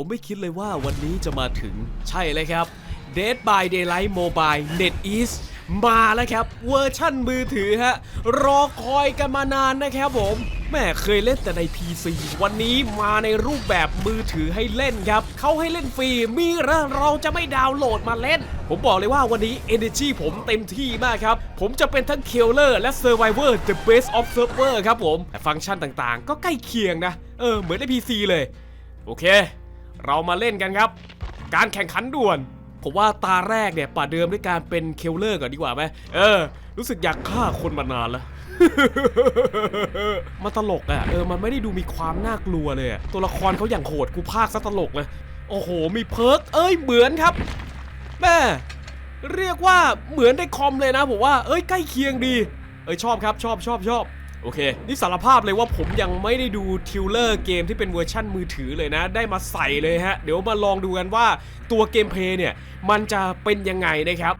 ผมไม่คิดเลยว่าวันนี้จะมาถึงใช่เลยครับ Dead by Daylight Mobile NetEase มาแล้วครับ เวอร์ชั่นมือถือฮะ รอคอยกันมานานนะครับผมแม่เคยเล่นแต่ใน PC วันนี้มาในรูปแบบมือถือให้เล่นครับ เขาให้เล่นฟรีมีเหรอเราจะไม่ดาวน์โหลดมาเล่น ผมบอกเลยว่าวันนี้ Energy ผมเต็มที่มากครับ ผมจะเป็นทั้ง Killer และ Survivor the best of server ครับผม แต่ฟังก์ชันต่างๆ ก็ใกล้เคียงนะ เออ เหมือนใน PC เลย โอเค เรามาเล่นกันครับ การแข่งขันด่วน ผมว่าตาแรกเนี่ยป่าเดิมด้วยการเป็นเคลเลอร์ก่อนดีกว่าไหมเออ รู้สึกอยากฆ่าคนมานานแล้วมันตลกอะเออมันไม่ได้ดูมีความน่ากลัวเลยอะตัวละครเขาอย่างโหดกูพากซะตลกเลย โอ้โห มีเพิร์กเอ้ยเหมือนครับแม่เรียกว่าเหมือนในคอมเลยนะผมว่า เอ้ยใกล้เคียงดี เอ้ยชอบครับชอบชอบชอบ โอเค นี่สารภาพเลยว่าผมยังไม่ได้ดูทิวเลอร์เกมที่เป็นเวอร์ชั่นมือถือเลยนะ ได้มาใส่เลยฮะ เดี๋ยวมาลองดูกันว่าตัวเกมเพลย์เนี่ย มันจะเป็นยังไงนะครับ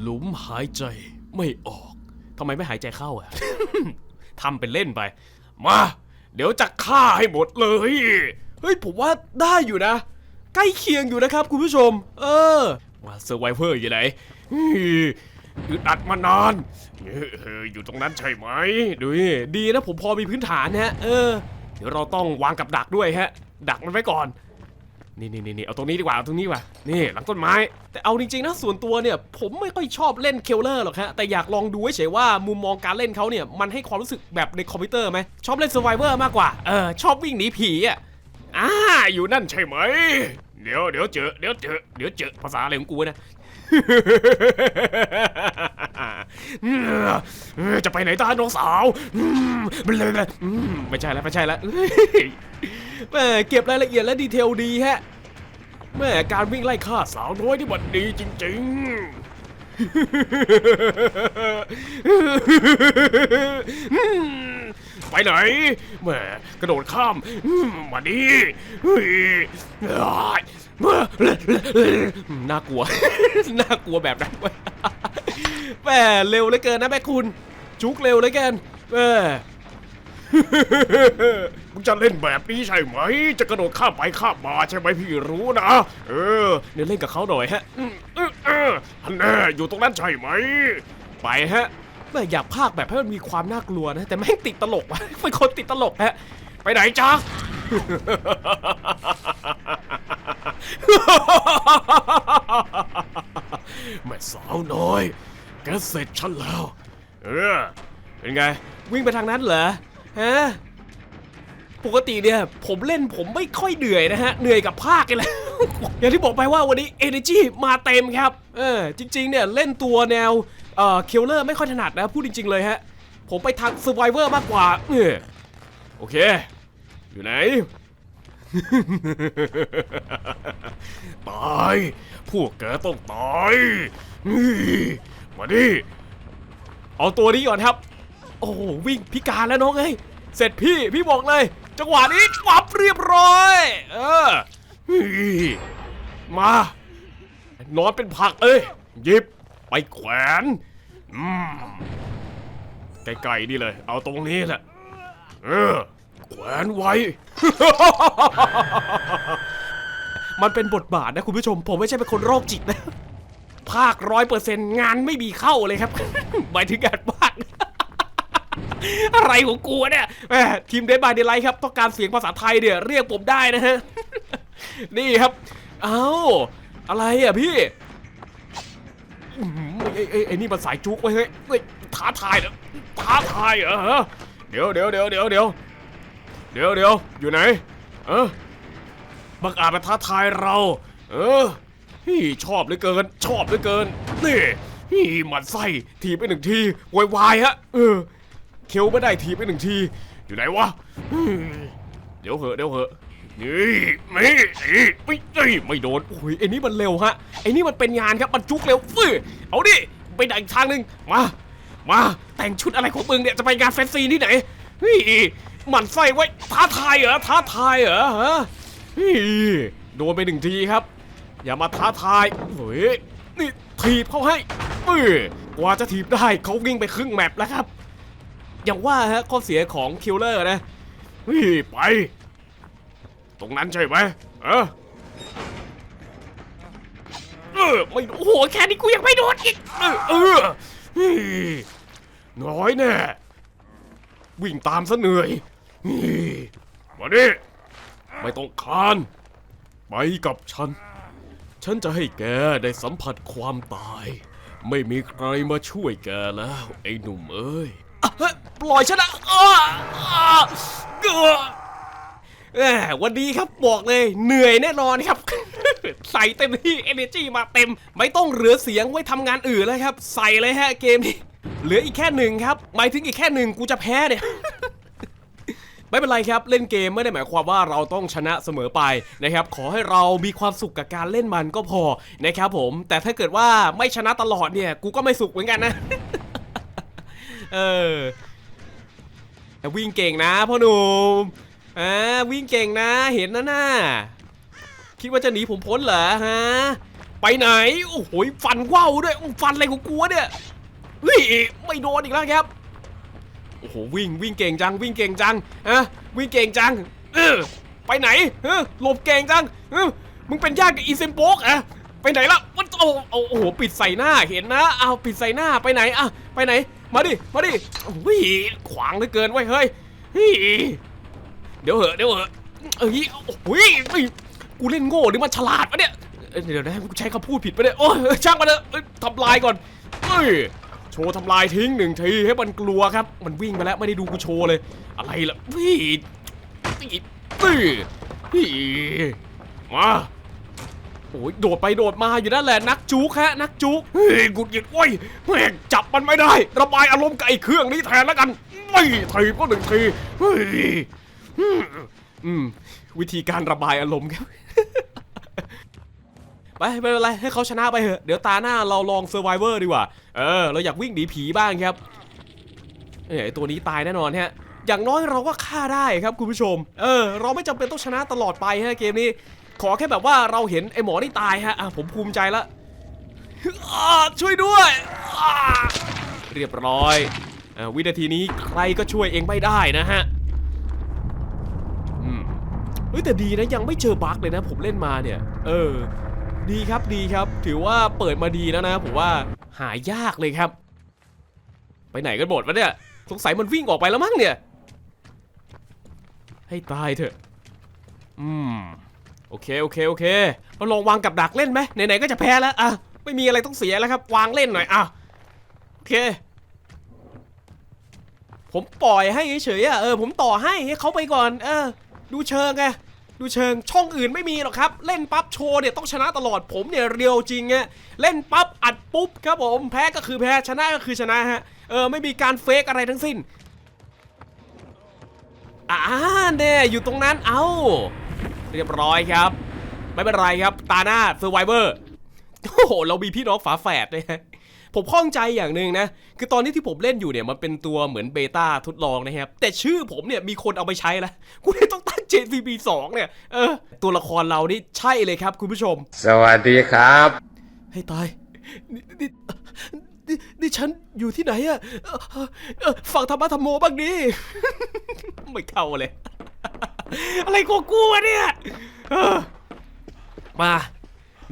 หลุมหายใจไม่ออกทำไมไม่หายใจเข้าอะทำเป็นเล่นไป มา เดี๋ยวจะฆ่าให้หมดเลย เฮ้ย ผมว่าได้อยู่นะ ใกล้เคียงอยู่นะครับคุณผู้ชม เออว่าเซอร์ไวเวอร์อยู่ไหน อื้ออึดอัดมานานเออเอออยู่ตรงนั้นใช่ไหมดูดิดีนะผมพอมีพื้นฐานฮะ เออ เดี๋ยวเราต้องวางกับดักด้วยฮะ ดักมันไว้ก่อน นี่นี่นี่เอาตรงนี้ดีกว่าเอาตรงนี้ว่านี่หลังต้นไม้ แต่เอาจริงๆนะส่วนตัวเนี่ย ผมไม่ค่อยชอบเล่นเคลเลอร์หรอกฮะ แต่อยากลองดูเฉยว่ามุมมองการเล่นเขาเนี่ยมันให้ความรู้สึกแบบในคอมพิวเตอร์ไหมชอบเล่น s u r v i v o r มากกว่า เออชอบวิ่งหนีผีอะอ่าอยู่นั่นใช่ไหม เดี๋ยวเดี๋ยวเจอเดี๋ยวเจอเดี๋ยวเจอภาษาอะไรของกูนะ จะไปไหนตาน้องสาวไม่ใช่แล้วไม่ใช่แล้วแม่เก็บรายละเอียดและดีเทลดีฮะแม่การวิ่งไล่ฆ่าสาวน้อยที่บันดีจริง ๆ ไปไหนแหมกระโดดข้ามมาดีน่ากลัว น่ากลัวแบบนั้นแหมเร็วเหลือเกินนะแม่คุณ จุกเร็วเหลือเกินแหม มึงจะเล่นแบบนี้ใช่ไหม จะกระโดดข้ามไปข้ามมาใช่ไหมพี่รู้นะ เออเนี่ยเล่นกับเขาหน่อยฮะอืมเออเอออันแน่อยู่ตรงนั้นใช่ไหม ไปฮะแม่อยากพากย์แบบให้มันมีความน่ากลัวนะ แต่แม่งติดตลกว่ะเป็นคนติดตลกฮะ ไปไหนจ๊ะแม่สาวน้อยแกเสร็จฉันแล้ว เออเป็นไง วิ่งไปทางนั้นเหรอ ฮะปกติเนี่ยผมเล่นผมไม่ค่อยเหนื่อยนะฮะเหนื่อยกับภาคกันแหละอย่างที่บอกไปว่าวันนี้ Energy มาเต็มครับเออจริงๆเนี่ยเล่นตัวแนวเอ่อคิลเลอร์ไม่ค่อยถนัดนะพูดจริง ๆเลยฮะ ผมไปทาง Survivor มากกว่าเออโอเค อยู่ไหน ตาย พวกแกต้องตายนี่มาดิเอาตัวนี้ก่อนครับ โอ้โหวิ่งพิการแล้วน้องเอ้ยเสร็จพี่พี่บอกเลย จังหวะนี้ปับเรียบร้อย เออมานอนเป็นผักเอ้ยหยิบไปแขวนอืมใกลๆนี่เลย เอาตรงนี้แหละเออแขวนไว้ มันเป็นบทบาทนะคุณผู้ชม ผมไม่ใช่เป็นคนโรคจิตนะ ภาคร้อยเปอร์เซ็นต์งานไม่มีเข้าเลยครับ หมายถึงการ อะไรของกูเนี่ยแมทีมเดนบายเดนไลท์ครับต้องการเสียงภาษาไทยเนี่ยเรียกผมได้นะฮะนี่ครับ เอ้าอะไรอะพี่อื้อหือไอ้ไอ้ไอ้นี่มันสายจุกไว้เฮ้ยท้าทายเหรอท้าทายเหรอฮะเดี๋ยวเดี๋ยวเดี๋ยวเดี๋ยวเดี๋ยวเดี๋ยวเดี๋ยวอยู่ไหน เออบังอาจมาท้าทายเรา เออฮี่ชอบเหลือเกิน ชอบเหลือเกินนี่ฮี่มันไส้ทีไปหนึ่งทีวายวายฮะเออ เคี้ยวไม่ได้ทีไปหนึ่งที อยู่ไหนวะอืมเดี๋ยวเหอะเดี๋ยวเหอะนี่ไม่ไม่ไม่ไม่ไม่โดนโอ้ยไอ้นี่มันเร็วฮะไอ้นี่มันเป็นงานครับมันจุกเร็วฟื้อเอาดิไปไหนอีกทางหนึ่งมามาแต่งชุดอะไรของมึงเนี่ยจะไปงานแฟนซีที่ไหนเฮ้ยหมันไส้ไว้ท้าทายเหรอท้าทายเหรอฮะเฮ้ยโดนไปหนึ่งทีครับ อย่ามาท้าทายเฮ้ยนี่ถีบเขาให้เออกว่าจะถีบได้เขาวิ่งไปครึ่งแมปแล้วครับ อย่างว่าฮะข้อเสียของคิลเลอร์นะเฮ้ยไป ตรงนั้นใช่ไหมเออเออไม่โอ้โหแค่นี้กูยังไม่โดนอีกเออเออน้อยแน่วิ่งตามซะเหนื่อยนี่มาดิไม่ต้องคานไปกับฉัน ฉันจะให้แกได้สัมผัสความตาย ไม่มีใครมาช่วยแกแล้ว ไอ้หนุ่มเอ้ย ปล่อยฉันะอ้าอ้าเกอแหมวันนี้ครับบอกเลยเหนื่อยแน่นอนครับ ใส่เต็มที่ energy มาเต็ม ไม่ต้องเหลือเสียงไว้ทำงานอื่นแล้วครับ ใส่เลยฮะเกมนี้เหลืออีกแค่หนึ่งครับหมายถึงอีกแค่หนึ่งกูจะแพ้เนี่ยไม่เป็นไรครับ เล่นเกมไม่ได้หมายความว่าเราต้องชนะเสมอไปนะครับ ขอให้เรามีความสุขกับการเล่นมันก็พอนะครับผม แต่ถ้าเกิดว่าไม่ชนะตลอดเนี่ย กูก็ไม่สุขเหมือนกันนะ เออ วิ่งเก่งนะพ่อหนุ่มอ่าวิ่งเก่งนะเห็นนะน่าคิดว่าจะหนีผมพ้นเหรอฮะไปไหนโอ้โหฟันว่าวด้วยฟันอะไรของกูวเนี่ยเฮ้ยไม่โดนอีกแล้วครับโอ้โหวิ่งวิ่งเก่งจัง วิ่งเก่งจังอะวิ่งเก่งจังเออไปไหนเออหลบเก่งจังเออมึงเป็นญาติกับอีเซมโบกอะไปไหนละมันโอ้โอ้โอ้โหปิดใส่หน้าเห็นนะเอาปิดใส่หน้าไปไหนอะไปไหน มาดิ มาดิโอ้ยขวางเหลือเกินไว้ยเฮ้ยเฮ้ยเดี๋ยวเหอะเดี๋ยวเหอะเอ้ยโอ้ยกูเล่นโง่หรือมันฉลาดวะเนี่ยเดี๋ยวนะกูใช้คำพูดผิดไปเนี่ยโอ้ยช่างมันเถอะเอ้ยทำลายก่อนเอ้ยโชว์ทำลายทิ้งหนึ่งทีให้มันกลัวครับ มันวิ่งไปแล้วไม่ได้ดูกูโชว์เลย อะไรล่ะพี่ตีตีพี่มา โอ้ยโดดไปโดดมาอยู่นั่นแหละนักจุกฮะนักจุกเฮ้ยกุดหยิดโอ้ยแม่งจับมันไม่ได้ ระบายอารมณ์กับไอ้เครื่องนี้แทนแล้วกันไม่ทีก็หนึ่งทีเฮ้ยอืมอืมวิธีการระบายอารมณ์ครับไปไม่เป็นไรให้เขาชนะไปเถอะเดี๋ยวตาหน้าเราลองเซอร์ไวเวอร์ดีกว่า เออ เราอยากวิ่งหนีผีบ้างครับเอ้ยไอ้ตัวนี้ตายแน่นอนฮะอย่างน้อยเราก็ฆ่าได้ครับคุณผู้ชม เออ เราไม่จำเป็นต้องชนะตลอดไปฮะเกมนี้ ขอแค่แบบว่าเราเห็นไอ้หมอนี่ตายฮะอะผมภูมิใจละช่วยด้วยเรียบร้อยอวินาทีนี้ใครก็ช่วยเองไม่ได้นะฮะเฮ้ยแต่ดีนะยังไม่เจอบั๊กเลยนะ ผมเล่นมาเนี่ย เออ ดีครับดีครับ ถือว่าเปิดมาดีแล้วนะผมว่าหายากเลยครับ ไปไหนกันหมดวะเนี่ยสงสัยมันวิ่งออกไปแล้วมั้งเนี่ย ให้ตายเถอะ อืม โอเคโอเคโอเค เราลองวางกับดักเล่นไหมไหนๆก็จะแพ้แล้วอะไม่มีอะไรต้องเสียแล้วครับ วางเล่นหน่อยอะโอเค ผมปล่อยให้เฉยๆอะเออผมต่อให้ให้เขาไปก่อน เออ ดูเชิงไงดูเชิงช่องอื่นไม่มีหรอกครับ เล่นปั๊บโชว์เนี่ยต้องชนะตลอดผมเนี่ยเรียวจริงไงเล่นปั๊บอัดปุ๊บครับผมแพ้ก็คือแพ้ชนะก็คือชนะฮะเออไม่มีการเฟกอะไรทั้งสิ้นอ่าเนี่ยอยู่ตรงนั้นเอ้า เรียบร้อยครับ ไม่เป็นไรครับ ตาหน้าเซอร์ไวเวอร์โอ้โห เรามีพี่น้องฝาแฝดเลยฮะผมข้องใจอย่างหนึ่งนะ คือตอนนี้ที่ผมเล่นอยู่เนี่ยมันเป็นตัวเหมือนเบต้าทดลองนะครับ แต่ชื่อผมเนี่ยมีคนเอาไปใช้แล้วกูเลยต้องตั้ง JCB 2เนี่ย เออ ตัวละครเรานี่ใช่เลยครับคุณผู้ชม สวัสดีครับ ให้ตายนี่นี่นี่นี่ฉันอยู่ที่ไหนอะเอ่อเอ่อฝั่งธรรมะธรรมโมบ้างดิ ไม่เข้าเลย อะไรของกูวะเนี่ยเออมา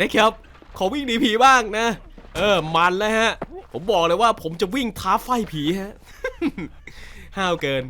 นะครับขอวิ่งหนีผีบ้างนะ เออมันแล้วฮะ ผมบอกเลยว่าผมจะวิ่งท้าไฟผีฮะ ห้าวเกิน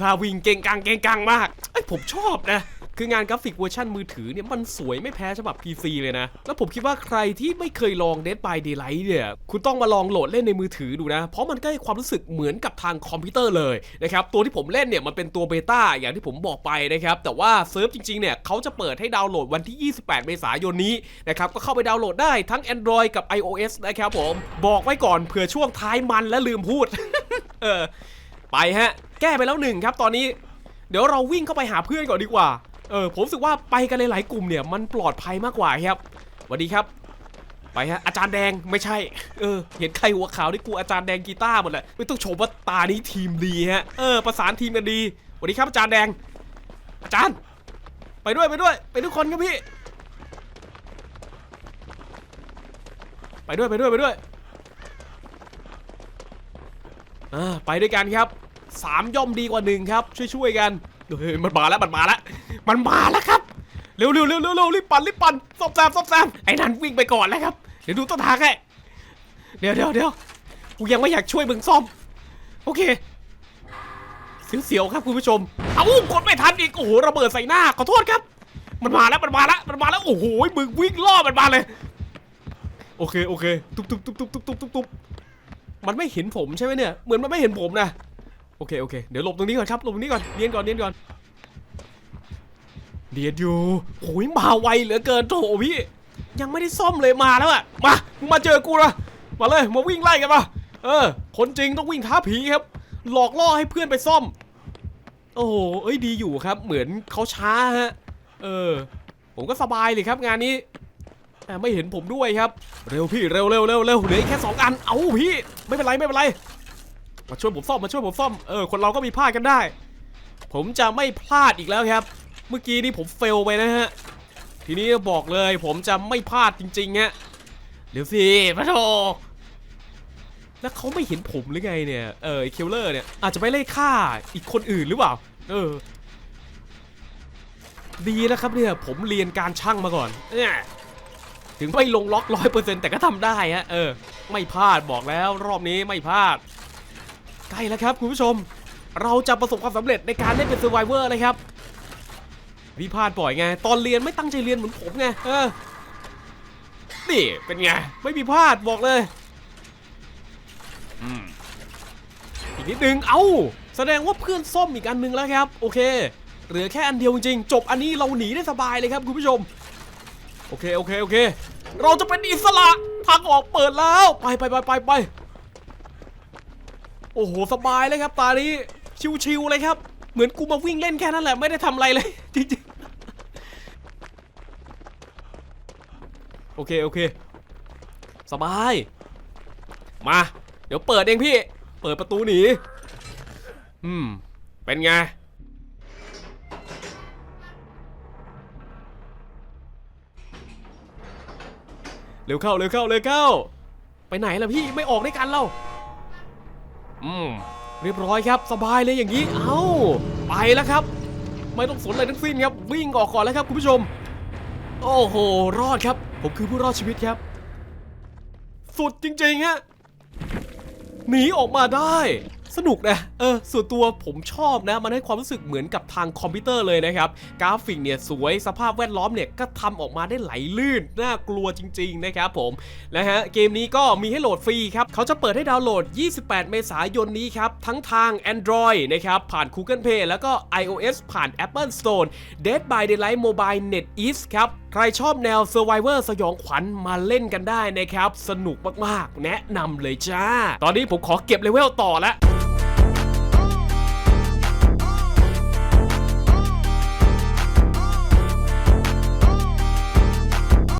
ถ้าวิ่งเก่งกังเก่งกังมากไอ้ผมชอบนะ คืองานกราฟิกเวอร์ชันมือถือเนี่ยมันสวยไม่แพ้ฉบับ PC เลยนะ แล้วผมคิดว่าใครที่ไม่เคยลอง Dead by Daylight เนี่ยคุณต้องมาลองโหลดเล่นในมือถือดูนะ เพราะมันก็ให้ความรู้สึกเหมือนกับทางคอมพิวเตอร์เลยนะครับตัวที่ผมเล่นเนี่ยมันเป็นตัวเบต้าอย่างที่ผมบอกไปนะครับแต่ว่าเซิร์ฟจริงๆเนี่ยเขาจะเปิดให้ดาวน์โหลดวันที่ 28 เมษายนนี้นะครับก็เข้าไปดาวน์โหลดได้ทั้ง Android กับ iOS นะครับผมบอกไว้ก่อนเผื่อช่วงท้ายมันและลืมพูดเออไปฮะ แก้ไปแล้วหนึ่งครับตอนนี้ เดี๋ยวเราวิ่งเข้าไปหาเพื่อนก่อนดีกว่า เออผมรู้สึกว่าไปกันหลายๆกลุ่มเนี่ยมันปลอดภัยมากกว่าครับสวัสดีครับ ไปฮะอาจารย์แดงไม่ใช่ เออ เห็นใครหัวขาวนี่กูอาจารย์แดงกีตาร์หมดแหละไม่ต้องชมว่าตานี้ทีมดีฮะเออประสานทีมกันดีสวัสดีครับอาจารย์แดง อาจารย์ ไปด้วยไปด้วย ไปทุกคนครับพี่ ไปด้วยไปด้วยไปด้วยอ่าไปด้วยกันครับสามย่อมดีกว่าหนึ่งครับ ช่วยๆกัน เฮ้ยมันมาแล้วมันมาแล้วมันมาแล้วครับเร็วเร็วเร็วเร็วเร็วรีบปั่นรีบปั่นซอบแซมซอบแซมไอ้นั่นวิ่งไปก่อนแล้วครับเดี๋ยวดูต้นทางแค่เดี๋ยวเดี๋ยวเดี๋ยวกูยังไม่อยากช่วยมึงซ่อม โอเคเสียวๆครับคุณผู้ชม เอ้ากดไม่ทันอีกโอ้โหระเบิดใส่หน้าขอโทษครับ มันมาแล้วมันมาแล้วมันมาแล้วโอ้โหมึงวิ่งล่อมันมาเลย โอเคโอเค ตุบตุ๊บตุ๊บตุ๊บตุ๊บตุ๊บตุ๊บมันไม่เห็นผมใช่ไหมเนี่ยเหมือนมันไม่เห็นผมนะ โอเคโอเคเดี๋ยวหลบตรงนี้ก่อนครับหลบตรงนี้ก่อนเนียนก่อนเนียนก่อนเดียดอยู่โอ้ยมาไวเหลือเกินโถพี่ยังไม่ได้ซ่อมเลยมาแล้วอะมามึงมาเจอกูนะมาเลยมาวิ่งไล่กันมาเออ คนจริงต้องวิ่งท้าผีครับ หลอกล่อให้เพื่อนไปซ่อม โอ้โหเอ้ยดีอยู่ครับ เหมือนเขาช้าฮะเออ ผมก็สบายเลยครับงานนี้แต่ไม่เห็นผมด้วยครับ เร็วพี่เร็วเร็วเร็วเร็วเหลือแค่สองอัน เอาพี่ ไม่เป็นไรไม่เป็นไร มาช่วยผมซ่อมมาช่วยผมซ่อมเออคนเราก็มีพลาดกันได้ ผมจะไม่พลาดอีกแล้วครับ เมื่อกี้นี่ผมเฟลไปนะฮะทีนี้บอกเลยผมจะไม่พลาดจริงๆฮะเดี๋ยวสิพระโทแล้วเขาไม่เห็นผมหรือไงเนี่ยเออไอ้คิลเลอร์เนี่ยอาจจะไปไล่ฆ่าอีกคนอื่นหรือเปล่า เออ ดีนะครับเนี่ยผมเรียนการช่างมาก่อนเนี่ยถึงไม่ลงล็อกร้อยเปอร์เซ็นต์แต่ก็ทำได้ฮะเออ ไม่พลาดบอกแล้วรอบนี้ไม่พลาด ใกล้แล้วครับคุณผู้ชม เราจะประสบความสำเร็จในการเล่นเป็น Survivor เลยครับพี่พลาดบ่อยไง ตอนเรียนไม่ตั้งใจเรียนเหมือนผมไงเออนี่เป็นไง ไม่มีพลาดบอกเลยอีกนิดนึงเอ้า แสดงว่าเพื่อนส้มอีกอันนึงแล้วครับ โอเค เหลือแค่อันเดียวจริงๆจบอันนี้เราหนีได้สบายเลยครับคุณผู้ชม โอเคโอเคโอเค เราจะเป็นอิสระทางออกเปิดแล้ว ไปไปไปไปไป โอ้โหสบายเลยครับตานี้ชิวๆเลยครับ เหมือนกูมาวิ่งเล่นแค่นั้นแหละไม่ได้ทำอะไรเลยจริงๆโอเคโอเค สบาย มา เดี๋ยวเปิดเองพี่ เปิดประตูหนีอืมเป็นไงเร็วเข้าเร็วเข้าเร็วเข้า ไปไหนล่ะพี่ไม่ออกด้วยกันเรา อืมเรียบร้อยครับสบายเลยอย่างนี้ เอ้า ไปแล้วครับ ไม่ต้องสนอะไรทั้งสิ้นครับ วิ่งออกก่อนแล้วครับคุณผู้ชม โอ้โห รอดครับ ผมคือผู้รอดชีวิตครับ สุดจริงๆฮะหนีออกมาได้ สนุกนะ เออ ส่วนตัวผมชอบนะ มันให้ความรู้สึกเหมือนกับทางคอมพิวเตอร์เลยนะครับ กราฟิกเนี่ยสวย สภาพแวดล้อมเนี่ยก็ทำออกมาได้ไหลลื่น น่ากลัวจริง ๆ นะครับผม นะฮะ เกมนี้ก็มีให้โหลดฟรีครับ เขาจะเปิดให้ดาวน์โหลด 28 เมษายนนี้ครับ ทั้งทาง Android นะครับ ผ่าน Google Play แล้วก็ iOS ผ่าน Apple Store Dead by Daylight Mobile NetEase ครับ ใครชอบแนว Survivor สยองขวัญมาเล่นกันได้นะครับ สนุกมากๆ แนะนำเลยจ้า ตอนนี้ผมขอเก็บเลเวลต่อแล้ว